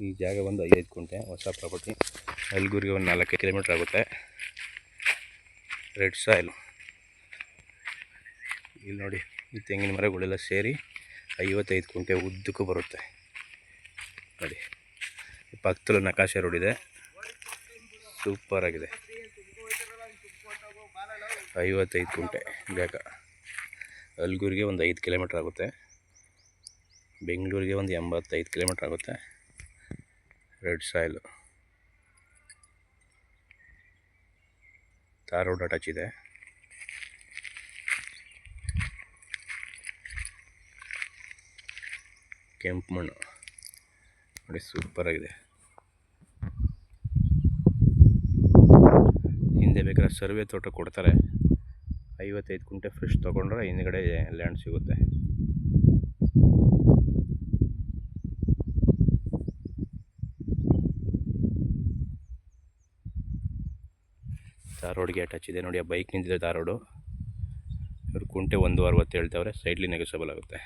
ಈ ಜಾಗ ಒಂದು ಐದು ಕುಂಟೆ ಹೊಸ ಪ್ರಾಪರ್ಟಿ ಅಲ್ಗೂರಿಗೆ ಒಂದು ನಾಲ್ಕೈದು ಕಿಲೋಮೀಟ್ರ್ ಆಗುತ್ತೆ. ರೆಡ್ ಸಾಯಿಲ್ ಇಲ್ಲಿ ನೋಡಿ, ಈ ತೆಂಗಿನ ಮರಗಳೆಲ್ಲ ಸೇರಿ ಐವತ್ತೈದು ಕುಂಟೆ ಉದ್ದಕ್ಕೂ ಬರುತ್ತೆ. ನೋಡಿ ಪಕ್ಕದಲ್ಲೂ ನಕಾಶೆ ರೋಡ್ ಇದೆ ಸೂಪರ್ ಆಗಿದೆ. ಐವತ್ತೈದು ಕುಂಟೆ ಜಾಗ. ಅಲ್ಗೂರಿಗೆ ಒಂದು ಐದು ಕಿಲೋಮೀಟ್ರ್ ಆಗುತ್ತೆ. ಬೆಂಗಳೂರಿಗೆ ಒಂದು ಎಂಬತ್ತೈದು ಕಿಲೋಮೀಟ್ರ್ ಆಗುತ್ತೆ. Red soil. ರೋಡ್ ಅಟ್ಯಾಚ್ ಇದೆ. ಕೆಂಪು ಮಣ್ಣು. ನೋಡಿ ಸೂಪರ್ ಆಗಿದೆ. ಹಿಂದೆ ಬೇಕಾದ್ರೆ ಸರ್ವೆ ತೋಟ ಕೊಡ್ತಾರೆ. ಐವತ್ತೈದು ಕುಂಟೆ ಫ್ರೆಶ್ ತೊಗೊಂಡ್ರೆ ಹಿಂದ್ಗಡೆ ಲ್ಯಾಂಡ್ ಸಿಗುತ್ತೆ. ತಾರ್ ರೋಡ್ಗೆ ಅಟ್ಯಾಚ್ ಇದೆ. ನೋಡಿ ಆ ಬೈಕ್ ನಿಂತಿದೆ ತಾರ್ ರೋಡು ಇವ್ರು ಕುಂಟೆ ಒಂದು ಅರವತ್ತು ಹೇಳ್ತಾವ್ರೆ. ಸೈಡ್ಲಿ ನೆಗೆಸಬಲ್ ಆಗುತ್ತೆ.